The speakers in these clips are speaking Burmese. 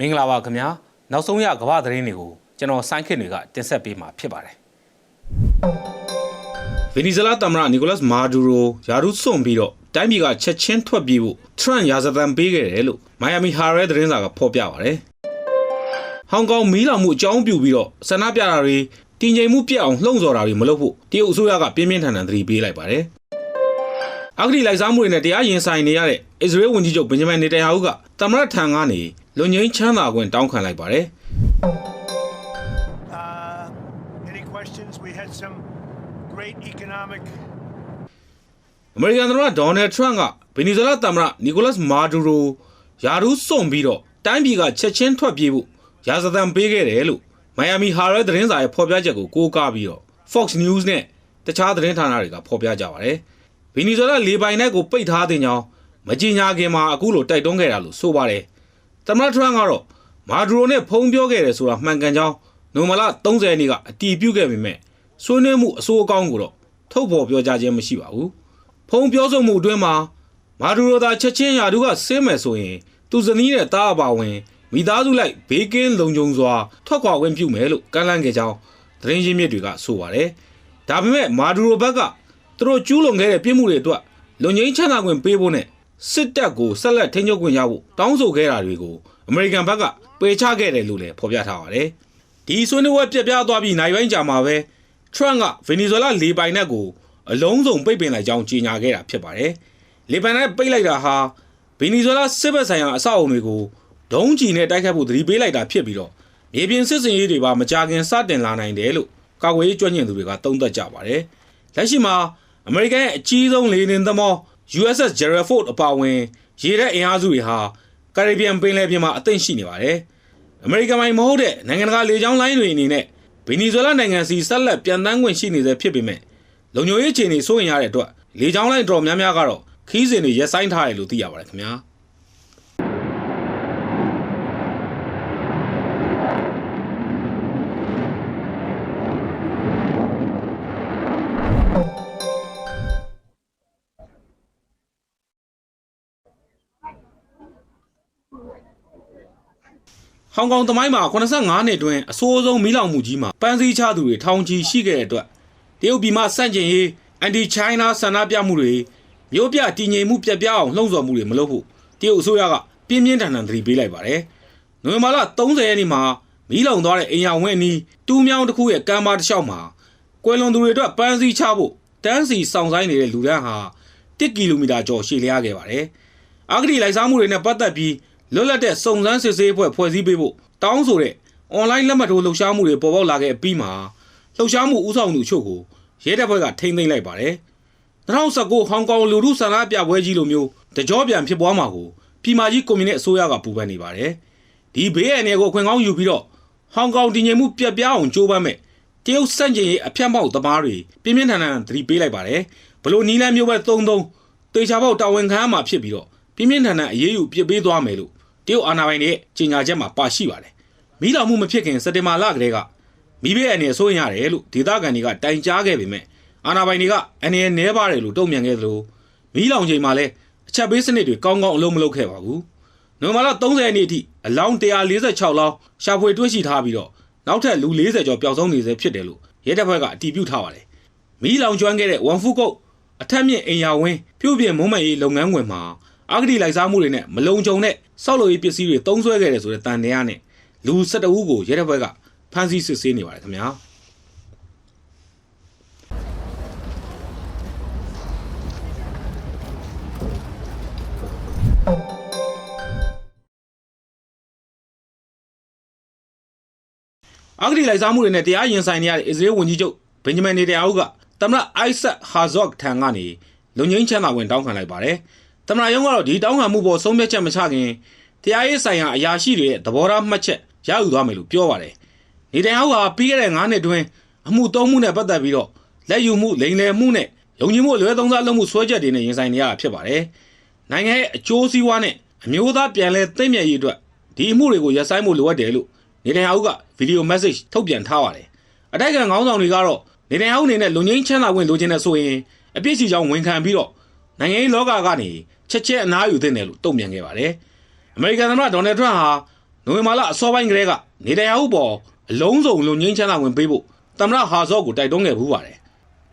မင်္ဂလာပါခင်ဗျာနောက်ဆုံးရကမ္ဘာသတင်းတွေကိုကျွန်တော်ဆိုင်းခင်တွေကတင်ဆက်ပေးမှာဖြစ်ပါတယ်ဗင်နီဇွဲလားသမ္မတနီကိုလတ်မာဒူရိုယာရုစွန့်ပြီးတော့တိုင်းပြည်ကချက်ချင်းထွက်ပြေးဖို့ထရန့်ရာဇသံပေးခဲ့တယ်လို့မိုင်ယာမီဟာရဲသတင်းစာကဖော်ပြပါတယ်ဟောင်ကောင်မီးလောင်မှုအကြောင်းပြုပြီးတော့ဆန္ဒပြတာတွေတည်ငြိမ်မှုပြတ်အောင်လှုံ့ဆော်တာတွေမလုပ်ဖို့တရုတ်အစိုးရကပြင်းပြင်းထန်ထန်သတိပေးလိုက်ပါတယ်အဂတိလိုက်စားမှုတွေနဲ့တရားရင်ဆိုင်နေရတဲ့အစ္စရေးဝန်ကြီးချုပ်ဘင်ဂျမင်နေတန်ယာဟုကသမ္မတထံကနေ လွန်ငင်းချမ်းသာခွင့်တောင်းခံလိုက်ပါတယ် Uh, any questions? We had some great economic အမေရိကန်သမ္မတဒေါ်နယ်ထရန့်ကဗင်နီဇွဲလားသမ္မတနီကိုလတ်မာဒူရိုယာရူးစွန့်ပြီးတော့တိုင်းပြည်ကချက်ချင်းထွက်ပြေးဖို့ရာဇသံပေးခဲ့တယ်လို့မိုင်ယာမီဟာရဲသတင်းစာရဲ့ဖော်ပြချက်ကိုကိုးကားပြီးတော့ Fox News နဲ့တခြားသတင်းဌာနတွေကဖော်ပြကြပါတယ်။ဗင်နီဇွဲလားလေပိုင်နက်ကိုပိတ်ထားတဲ့ကြောင်းမကြေညာခင်မှာအခုလိုတိုက်တွန်းခဲ့တာလို့ဆိုပါတယ်။ သမ္မတထရန့်ကတော့မာဒူရိုနဲ့ဖုံးပြောခဲ့တယ်ဆိုတာမှန်ကန်ကြောင်းနိုမလာ30ရက်နေ့ကအတီးပြုတ်ခဲ့ပေမဲ့ဆွေးနွေးမှုအဆိုးအကောင်းကိုတော့ထုတ်ဖော်ပြောကြားခြင်းမရှိပါဘူး။ဖုံပြောဆိုမှုအတွင်းမှာမာဒူရိုသာချက်ချင်းယာဒူကဆင်းမယ်ဆိုရင်သူဇနီးနဲ့တားအပါဝင်မိသားစုလိုက်ဘေးကင်းလုံခြုံစွာထွက်ခွာခွင့်ပြုမယ်လို့ကန့်လန့်ခဲ့ကြောင်းသတင်းရင်းမြစ်တွေကဆိုပါတယ်။ဒါပေမဲ့မာဒူရိုဘက်ကသူတို့ကျူးလွန်ခဲ့တဲ့ပြစ်မှုတွေအတွက်လွန်ငင်းချမ်းသာခွင့်ပေးဖို့နဲ့ စစ်တပ်ကိုဆက်လက်ထိန်းချုပ်ခွင့်ရဖို့တောင်းဆိုခဲ့တာတွေကိုအမေရိကန်ဘက်ကပယ်ချခဲ့တယ်လို့လည်းဖော်ပြထားပါတယ်။ဒီဆွေးနွေးပွဲပြက်ပြားသွားပြီးနိုင်ပိုင်းကြာမှာပဲထရန့်ကဗင်နီဇွဲလားလေပိုင်နက်ကိုအလုံးစုံပိတ်ပင်လိုက်ကြောင်းကြေညာခဲ့တာဖြစ်ပါတယ်။လေပန်နဲ့ပိတ်လိုက်တာဟာဗင်နီဇွဲလားစစ်ဘက်ဆိုင်ရာအဆောက်အအုံတွေကိုဒုံးကျည်နဲ့တိုက်ခတ်ဖို့သတိပေးလိုက်တာဖြစ်ပြီးတော့မြေပြင်စစ်စင်ရေးတွေပါမကြခင်စတင်လာနိုင်တယ်လို့ကာကွယ်ရေးကျွမ်းကျင်သူတွေကသုံးသပ်ကြပါတယ်။လက်ရှိမှာအမေရိကန်ရဲ့အကြီးဆုံးလေယာဉ်သင်္ဘော USS Gerald Ford အပါအဝင်ရေတပ်အင်အားစုတွေဟာကာရစ်ဘီယံပင်လယ်ပြင်မှာအသင့်ရှိနေပါတယ်။အမေရိကန်မိုင်မဟုတ်တဲ့နိုင်ငံတကာလေကြောင်းလိုင်းတွေအနေနဲ့ဗင်နီဇွဲလားနိုင်ငံစီဆက်လက်ပြန်တန်းခွင့်ရှိနေသေးဖြစ်ပေမဲ့လုံခြုံရေးအခြေအနေစိုးရင်ရတဲ့အတွက်လေကြောင်းလိုင်းတော်များများကတော့ခီးစဉ်တွေရက်ဆိုင်ထားတယ်လို့သိရပါတယ်ခင်ဗျာ ဟောင်ကောင်သမိုင်းမှာ85နှစ်အတွင်းအဆိုးဆုံးမီးလောင်မှုကြီးမှာပန်းစည်းချသူတွေထောင်ချီရှိခဲ့တဲ့အတွက်တရုတ်ပြည်မှစန့်ကျင်ရေးအန်တီချိုင်းနာဆန္ဒပြမှုတွေမြို့ပြတည်ငြိမ်မှုပြက်ပြားအောင်လှုံ့ဆော်မှုတွေမလုပ်ဖို့တရုတ်အစိုးရကပြင်းပြင်းထန်ထန်သတိပေးလိုက်ပါတယ်။နိုဝင်ဘာလ30ရက်နေ့မှာမီးလောင်သွားတဲ့အိမ်ယာဝင်းအနီးတူးမြောင်းတစ်ခုရဲ့ကမ်းပါတစ်လျှောက်မှာကွယ်လွန်သူတွေအတွက်ပန်းစည်းချဖို့တန်းစီစောင့်ဆိုင်းနေတဲ့လူဒန်းဟာ1ကီလိုမီတာကျော်ရှည်လျားခဲ့ပါတယ်။အဂတိလိုက်စားမှုတွေနဲ့ပတ်သက်ပြီး လွတ်လပ်တဲ့စုံစမ်းစစ်ဆေးအဖွဲ့ဖွဲ့စည်းပေးဖို့တောင်းဆိုတဲ့အွန်လိုင်းလက်မှတ်ထိုးလှုပ်ရှားမှုတွေပေါ်ပေါက်လာခဲ့ပြီးမှလှုပ်ရှားမှုဥဆောင်သူအချို့ကိုရဲတပ်ဖွဲ့ကထိမ့်သိမ်းလိုက်ပါတယ်။2019ဟောင်ကောင်လူထုဆန္ဒပြပွဲကြီးလိုမျိုးတကြောပြန်ဖြစ်ပွားမှာကိုပြည်မာကြီးကွန်မြူနစ်အစိုးရကပူပန်နေပါတယ်။ဒီဘေးအန္တရာယ်ကိုအခွင့်ကောင်းယူပြီးတော့ဟောင်ကောင်တည်ငြိမ်မှုပြက်ပြားအောင်ကြိုးပမ်းမဲ့တရုတ်စန့်ကျင်ရေးအဖြတ်မောက်သမားတွေပြင်းပြင်းထန်ထန်သတိပေးလိုက်ပါတယ်။ဘလို့နီလန်းမျိုးပဲသုံးသုံးတေချာပေါက်တာဝန်ခံရမှာဖြစ်ပြီးတော့ပြင်းပြင်းထန်ထန်အရေးယူပြစ်ပေးသွားမယ်လို့တ ရုတ်အာဏာပိုင်တွေရဲ့ကြေညာချက်မှာပါရှိပါတယ်။မိလောင်မှုမဖြစ်ခင်စက်တင်ဘာလကတည်းကမိဘရဲ့အနေဆိုးရင်ရတယ်လို့ဒေသခံတွေကတိုင်ကြားခဲ့ပေမဲ့အာဏာပိုင်တွေကအနေနဲ့နဲပါတယ်လို့တုံ့ပြန်ခဲ့သလိုမိလောင်ချိန်မှာလည်းအချက်ပေးစနစ်တွေကောင်းကောင်းအလုံးမလုပ်ခဲ့ပါဘူး။နိုဝင်ဘာလ30ရက်နေ့အထိအလောင်း146လောင်းရှာဖွေတွေ့ရှိထားပြီးတော့နောက်ထပ်လူ40ကျော်ပျောက်ဆုံးနေဆဲဖြစ်တယ်လို့ရဲတပ်ဖွဲ့ကအတည်ပြုထားပါတယ်။မီးလောင်ကျွမ်းခဲ့တဲ့ဝန်ဖူးကုတ်အထက်မြင့်အိမ်ယာဝင်းပြုတ်ပြင်းမုံမဲ့ရေးလုပ်ငန်းခွင်မှာ အဂတိလိုက်စားမှုတွေနဲ့မလုံခြုံတဲ့စောက်လို့ရေးပစ္စည်းတွေတုံးဆွဲခဲ့တယ်ဆိုတဲ့တန်တရားနဲ့လူ12ဦးကိုရဲတပ်ဖွဲ့ကဖမ်းဆီးစစ်ဆေးနေပါတယ်ခင်ဗျာအဂတိလိုက်စားမှုတွေနဲ့တရားရင်ဆိုင်နေရတဲ့အစ္စရေးဝန်ကြီးချုပ်ဘင်ဂျမင်နေတန်ယာဟုကသမ္မတအိုက်ဆက်ဟာဇော့ထံကနေလုံငင်းချမ်းသာဝင်တောင်းခံလိုက်ပါတယ်။ သမ္မတရုံးကတော့ဒီတောင်းခံမှုပေါ်ဆုံးဖြတ်ချက်မချခင်တရားရေးဆိုင်ရာအရာရှိတွေရဲ့သဘောထားမှတ်ချက်ရယူသွားမယ်လို့ပြောပါတယ်။နေတန်ယာဟုဟာပြီးခဲ့တဲ့9နှစ်အတွင်းအမှုသုံးမှုနဲ့ပတ်သက်ပြီးတော့လက်ယူမှုလိမ်လည်မှုနဲ့ယုံကြည်မှုအလွဲသုံးစားလုပ်မှုဆွဲချက်တွေနဲ့ရင်ဆိုင်နေရတာဖြစ်ပါတယ်။နိုင်ငံရဲ့အကျိုးစီးပွားနဲ့အမျိုးသားပြန်လည်သိမ့်မြတ်ရေးအတွက်ဒီအမှုတွေကိုရပ်ဆိုင်းဖို့လိုအပ်တယ်လို့နေတန်ယာဟုကဗီဒီယိုမက်ဆေ့ချ်ထုတ်ပြန်ထားပါတယ်။အတိုက်ခံခေါင်းဆောင်တွေကတော့နေတန်ယာဟုအနေနဲ့လူငင်းချမ်းသာခွင့်လိုချင်တဲ့ဆိုရင်အပြစ်ရှိကြောင်းဝန်ခံပြီးတော့နိုင်ငံရေးလောကကနေ ချက်ချက်အနားယူသင့်တယ်လို့တုံ့ပြန်ခဲ့ပါတယ်။အမေရိကန်သမ္မတဒေါ်နယ်ထရန့်ဟာနိုဝင်ဘာလအစောပိုင်းကတည်းကနေတရာဟုပေါ်အလုံးစုံလုံငင်းချမ်းသာဝင်ပေးဖို့သမ္မတဟာဇော့ကိုတိုက်တွန်းခဲ့ဘူးပါတယ်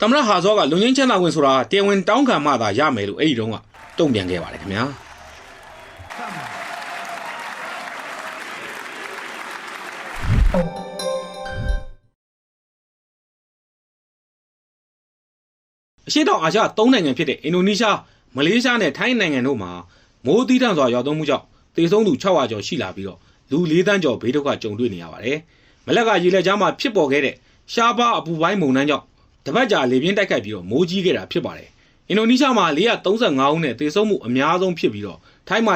သမ္မတဟာဇော့ကလုံငင်းချမ်းသာဝင်ဆိုတာတရားဝင်တောင်းခံမှသာရမယ်လို့အဲ့ဒီတုန်းကတုံ့ပြန်ခဲ့ပါတယ်ခင်ဗျာအရှေ့တောင်အာရှ၃နိုင်ငံဖြစ်တဲ့အင်ဒိုနီးရှား မလေးရှားနဲ့ထိုင်းနိုင်ငံတို့မှာမိုးသီးထန်စွာရောက်သွန်းမှုကြောင့်တေဆုံးသူ600ကျော်ရှိလာပြီးတော့လူ၄တန်းကျော်ဘေးဒုက္ခကြုံတွေ့နေရပါတယ်။မလက်ကရေလက်ကြားမှာဖြစ်ပေါ်ခဲ့တဲ့ရှားပါအပူပိုင်းမုန်တိုင်းကြောင့်တပတ်ကြာလေပြင်းတိုက်ခတ်ပြီးတော့မိုးကြီးခဲ့တာဖြစ်ပါတယ်။အင်ဒိုနီးရှားမှာ435ဦးနဲ့တေဆုံးမှုအများဆုံးဖြစ်ပြီးတော့ထိုင်းမှာ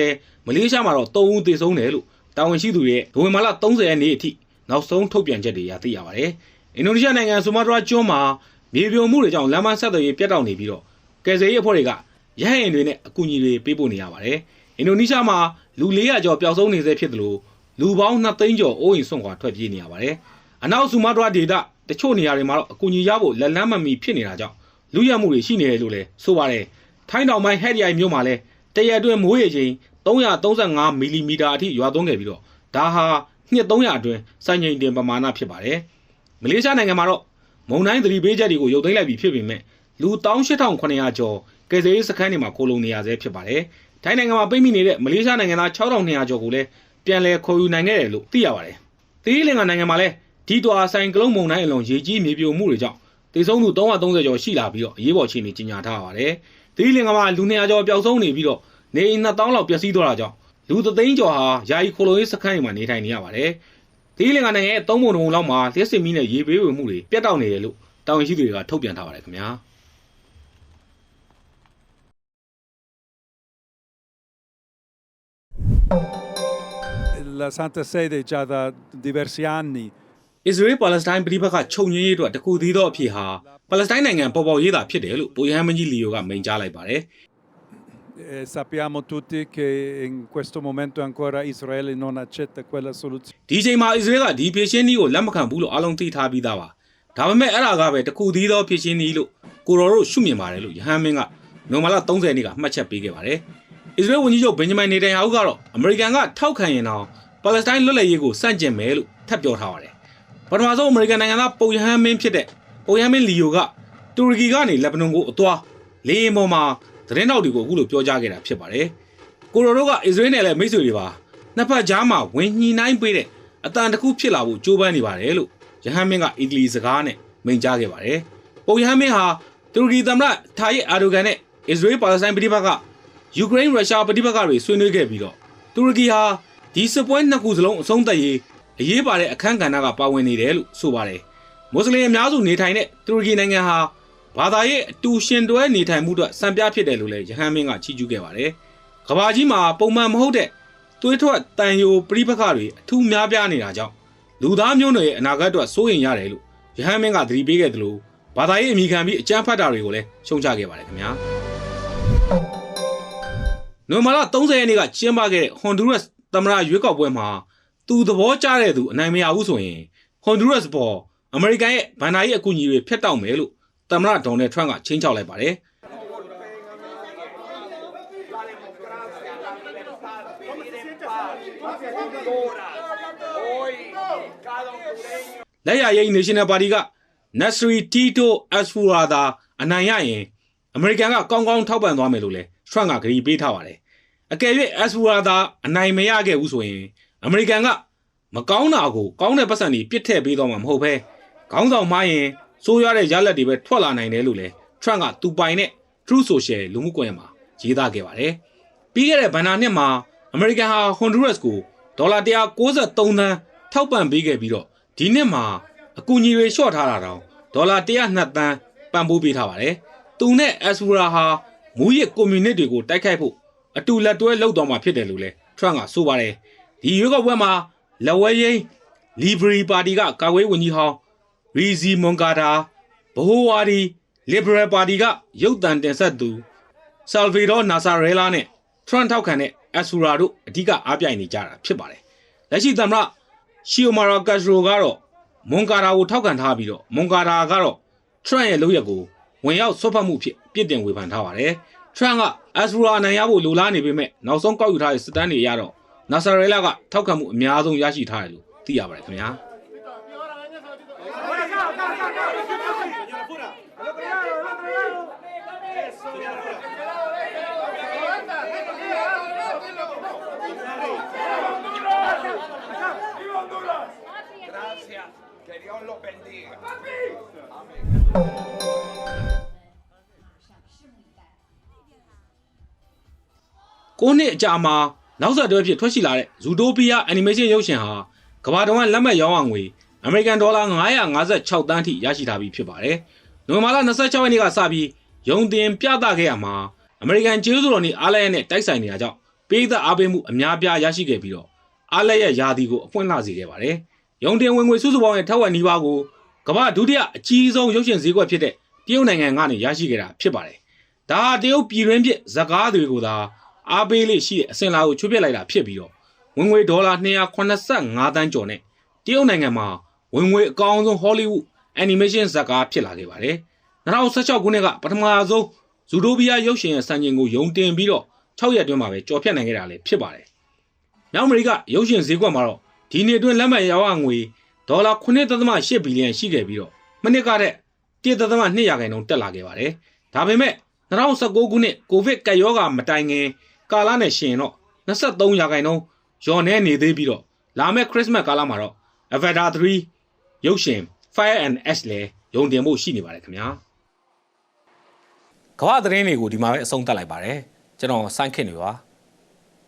190မလေးရှားမှာတော့3ဦးတေဆုံးတယ်လို့တာဝန်ရှိသူတွေရဲ့နိုဝင်ဘာလ30ရက်နေ့အထိနောက်ဆုံးထုတ်ပြန်ချက်တွေရသိရပါတယ်။အင်ဒိုနီးရှားနိုင်ငံဆူမာတရာကျွန်းမှာမြေပြိုမှုတွေကြောင့်လမ်းမဆက်သွယ်ရေးပြတ်တောက်နေပြီးတော့ ကယ်ဆယ်ရေးအဖွဲ့တွေကရဟရင်တွေနဲ့အကူအညီတွေပေးပို့နေရပါတယ်။အင်ဒိုနီးရှားမှာလူ400ကျော်ပျောက်ဆုံးနေဆဲဖြစ်တယ်လို့လူပေါင်း2သိန်းကျော်အိုးအိမ်ဆွန့်ခွာထွက်ပြေးနေရပါတယ်။အနောက်ဆူမာတရာဒေသတချို့နေရာတွေမှာတော့အကူအညီရဖို့လက်လန်းမမီဖြစ်နေတာကြောင့်လူရမှုတွေရှိနေတယ်လို့လည်းဆိုပါတယ်။ထိုင်းတောင်ပိုင်းဟက်ရီယိုင်မြို့မှာလည်းတရက်အတွင်းမိုးရေချိန်335မီလီမီတာအထိရွာသွန်းခဲ့ပြီးတော့ဒါဟာနှစ်300အတွင်းစံချိန်တင်ပမာဏဖြစ်ပါတယ်။မလေးရှားနိုင်ငံမှာတော့မုံတိုင်းသတိပေးချက်တွေကိုရုပ်သိမ်းလိုက်ပြီဖြစ်ပေမဲ့ လူ18900ကျော်ကယ်ဆယ်ရေးစခန်းတွေမှာခိုလုံနေရဆဲဖြစ်ပါတယ်။ထိုင်းနိုင်ငံမှာပိတ်မိနေတဲ့မလေးရှားနိုင်ငံသား6200ကျော်ကိုလည်းပြန်လည်ခေါ်ယူနိုင်ခဲ့တယ်လို့သိရပါတယ်။သီရိလင်္ကာနိုင်ငံမှာလည်းဒီတွာဆိုင်ကလုန်းမုံတိုင်းအလွန်ရေကြီးမြေပြိုမှုတွေကြောင့်တေဆုံးသူ330ကျော်ရှိလာပြီးတော့အရေးပေါ်အခြေအနေကြီးညာထားပါတယ်။သီရိလင်္ကာမှာလူ200ကျော်ပျောက်ဆုံးနေပြီးတော့နေအိမ်2000လောက်ပျက်စီးသွားတာကြောင့်လူ3သိန်းကျော်ဟာယာယီခိုလုံရေးစခန်းတွေမှာနေထိုင်နေရပါတယ်။ဒီလင်္ကာနိုင်ငံရဲ့သုံးပုံတစ်ပုံလောက်မှာလျှက်စစ်မီးနဲ့ရေပေးဝေမှုတွေပြတ်တောက်နေတယ်လို့တာဝန်ရှိသူတွေကထုတ်ပြန်ထားပါတယ်ခင်ဗျာ La Santa Sede già da diversi anni အစ္စရေးပါလက်စတိုင်းပြည်ပခါချုပ်ငင်းရေးအတွက်တကူသေးသောအဖြစ်ဟာပါလက်စတိုင်းနိုင်ငံပေါ်ပေါ်ရေးတာဖြစ်တယ်လို့ပိုယဟန်မင်းကြီးလီယိုကမိန့်ကြားလိုက်ပါတယ် e sappiamo tutti che in questo momento ancora Israele non accetta quella soluzione. ဒီအချိန်မှာအစ္စရေးကဒီဖြည့်ရှင်းနည်းကိုလက်မခံဘူးလို့အလုံးသိထားပြီးသားပါဒါပေမဲ့အဲ့ဒါကပဲတကူသေးသောဖြည့်ရှင်းနည်းလို့ကိုရော်တို့ရှုမြင်ပါတယ်လို့ယဟန်မင်းကနိုမလာ30ရက်နေ့ကမှတ်ချက်ပေးခဲ့ပါတယ် အစ္စရေးဝန်ကြီးချုပ်ဘင်ဂျမင်နေတန်ယာဟုကတော့အမေရိကန်ကထောက်ခံရင်တော့ပါလက်စတိုင်းလွတ်လပ်ရေးကိုစန့်ကျင်မယ်လို့ထပ်ပြောထားပါတယ်ပထမဆုံးအမေရိကန်နိုင်ငံသားပုံယဟန်မင်းဖြစ်တဲ့ပုံယဟန်မင်းလီယိုကတူရကီကနေလက်ဘနွန်ကိုအသွားလေယာဉ်ပေါ်မှာသတင်းတောက်တွေကိုအခုလိုပြောကြားခဲ့တာဖြစ်ပါတယ်ကိုရော်တို့ကအစ္စရေးနဲ့လည်းမိတ်ဆွေတွေပါနှစ်ဖက်ကြားမှာဝင်ညှိနှိုင်းပေးတဲ့အတန်တစ်ခုဖြစ်လာဖို့ကြိုးပမ်းနေပါတယ်လို့ယဟန်မင်းကအီတလီစကားနဲ့မိန့်ကြားခဲ့ပါတယ်ပုံယဟန်မင်းဟာတူရကီသမ္မတထာယစ်အာဒိုဂန်နဲ့အစ္စရေးပါလက်စတိုင်းပြည်ပက ယူကရိန်းရုရှားပြည်ပကတွေဆွေးနွေးခဲ့ပြီးတော့တူရကီဟာဒီစစ်ပွဲနှစ်ခုစလုံးအဆုံးသတ်ရေးအရေးပါတဲ့အခမ်းကဏ္ဍကပါဝင်နေတယ်လို့ဆိုပါတယ်မွတ်စလင်အများစုနေထိုင်တဲ့တူရကီနိုင်ငံဟာဘာသာရေးအတူရှင်တွဲနေထိုင်မှုအတွက်စံပြဖြစ်တယ်လို့လည်းယဟန်မင်းကချီးကျူးခဲ့ပါတယ်ကဘာကြီးမှာပုံမှန်မဟုတ်တဲ့သွေးထွက်တန်ယိုပြိပခတွေအထူးများပြားနေတာကြောင့်လူသားမျိုးနွယ်ရဲ့အနာဂတ်အတွက်စိုးရိမ်ရတယ်လို့ယဟန်မင်းကသတိပေးခဲ့တယ်လို့ဘာသာရေးအမိခံပြီးအကြမ်းဖက်တာတွေကိုလည်းရှုံချခဲ့ပါတယ်ခင်ဗျာ နိုဝင်ဘာလ30ရက်နေ့ကကျင်းပခဲ့တဲ့ Honduras သမ္မတရွေးကောက်ပွဲမှာသူသဘောကျတဲ့သူအနိုင်မရဘူးဆိုရင် Honduras ပေါ်အမေရိကန်ရဲ့ဗန်နာရေးအကူအညီတွေဖျက်တောက်မယ်လို့သမ္မတဒေါ်နယ်ထရန့်ကချင်းချောက်လိုက်ပါတယ်။ Hoy လက်ရရိတ် National Party က Nasri Tito Asfurada အနိုင်ရရင်အမေရိကန်ကကောင်းကောင်းထောက်ပံ့သွားမယ်လို့လည်း Trump ကကြေပေးထားပါတယ်။ အကယ်၍ Asfurada အနိုင်မရခဲ့ဘူးဆိုရင်အမေရိကန်ကမကောင်းတာကိုကောင်းတဲ့ပတ်စံတွေပြစ်ထည့်ပေးတော့မှာမဟုတ်ဘဲခေါင်းဆောင်မှားရင်စိုးရတဲ့ရလက်တွေပဲထွက်လာနိုင်တယ်လို့လည်း Trump ကသူပိုင်တဲ့ True Social လူမှုကွန်ရက်မှာရေးသားခဲ့ပါတယ်။ပြီးခဲ့တဲ့ဘဏ္ဍာနှစ်မှာအမေရိကန်ဟာ Honduras ကိုဒေါ်လာ193သန်းထောက်ပံ့ပေးခဲ့ပြီးတော့ဒီနှစ်မှာအကူအညီတွေလျှော့ထားတာတောင်ဒေါ်လာ102သန်းပံ့ပိုးပေးထားပါတယ်။သူနဲ့ Asura ဟာမူရစ်ကွန်မြူနစ်တွေကိုတိုက်ခိုက်ဖို့ အတူလက်တွဲလုပ်သွားမှာဖြစ်တယ်လို့လည်း Trump ကဆိုပါတယ်။ဒီရွေးကောက်ပွဲမှာလက်ဝဲရင်း Liberty Party ကကာကွယ်ရေးဝန်ကြီးဟောင်း Rizi Moncada ဘဟိုဝါဒီ Liberal Party ကရုပ်သံတင်ဆက်သူ Salvador Nasarella နဲ့ Trump ထောက်ခံတဲ့ Asura တို့အဓိကအားပြိုင်နေကြတာဖြစ်ပါတယ်။လက်ရှိသမ္မတ Xiomara Castro ကတော့မွန်ကာရာကိုထောက်ခံထားပြီးတော့မွန်ကာရာကတော့ Trump ရဲ့လုပ်ရက်ကိုဝင်ရောက်ဆွတ်ဖက်မှုဖြစ်ပြစ်တင်ဝေဖန်ထားပါတယ်။ Trump က Asura အနိုင်ရဖို့လိုလားနေပေမဲ့နောက်ဆုံးကောက်ယူထားတဲ့စစ်တမ်းတွေအရတော့နာဆာရဲလာကထောက်ခံမှုအများဆုံးရရှိထားတယ်လို့သိရပါတယ်ခင်ဗျာ Gracias. Que Dios los bendiga. ကိုနှစ်အကြာမှာနောက်ဆက်တွဲဖြစ်ထွက်ရှိလာတဲ့ဇူတိုပီးယားအနီမေးရှင်းရုပ်ရှင်ဟာကမ္ဘာတော်ကလက်မှတ်ရောင်းအောင်ငွေအမေရိကန်ဒေါ်လာ956တန်းထိရရှိထားပြီးဖြစ်ပါတယ်။နိုဝင်ဘာလ26ရက်နေ့ကစပြီးရုံတင်ပြသခဲ့ရမှာအမေရိကန်ကျေးဇူးတော်နေ့အားလရက်နဲ့တိုက်ဆိုင်နေတာကြောင့်ပေးသက်အားပေးမှုအများပြားရရှိခဲ့ပြီးတော့အားလရက်ယာတီကိုအဖွင့်လှစေခဲ့ပါတယ်။ရုံတင်ဝင်ငွေစုစုပေါင်းရဲ့ထက်ဝက်နီးပါးကိုကမ္ဘာဒုတိယအကြီးဆုံးရုပ်ရှင်ဈေးကွက်ဖြစ်တဲ့တရုတ်နိုင်ငံကနေရရှိခဲ့တာဖြစ်ပါတယ်။ဒါဟာတရုတ်ပြည်တွင်းဖြစ်ဇကားတွေကိုသာ အားပေးလေးရှိတဲ့အစင်လာကိုချွတ်ပစ်လိုက်တာဖြစ်ပြီးတော့ဝင်ငွေဒေါ်လာ285တန်းကျော်နဲ့တရုတ်နိုင်ငံမှာဝင်ငွေအကောင်းဆုံးဟောလိဝုဒ်အန်နီမေးရှင်းဇကားဖြစ်လာခဲ့ပါတယ်။2016ခုနှစ်ကပထမဆုံးဇူဒိုဘီယာရုပ်ရှင်ရဲ့စံချိန်ကိုယုံတင်ပြီးတော့6ရက်အတွင်းမှာပဲကျော်ဖြတ်နိုင်ခဲ့တာလည်းဖြစ်ပါတယ်။မြောက်အမေရိကရုပ်ရှင်ဈေးကွက်မှာတော့ဒီနှစ်အတွင်းလက်မှတ်ရောင်းရငွေဒေါ်လာ9.8ဘီလီယံရှိခဲ့ပြီးတော့မနစ်ကတဲ့1.2ရာခိုင်နှုန်းတက်လာခဲ့ပါတယ်။ဒါပေမဲ့2019ခုနှစ်ကိုဗစ်ကပ်ရောဂါမတိုင်ခင် ကာလနဲ့ရှင်တော့23ရာခိုင်နှုန်းလျော့နေနေသေးပြီးတော့လာမယ့်ခရစ်မတ်ကာလမှာတော့ Avatar 3ရုပ်ရှင် Fire and Ash လည်းရုံတင်ဖို့ရှိနေပါတယ်ခင်ဗျာကမ္ဘာသတင်းတွေကိုဒီမှာပဲအဆုံးသတ်လိုက်ပါတယ်ကျွန်တော်စိုင်းခင်တွေပါ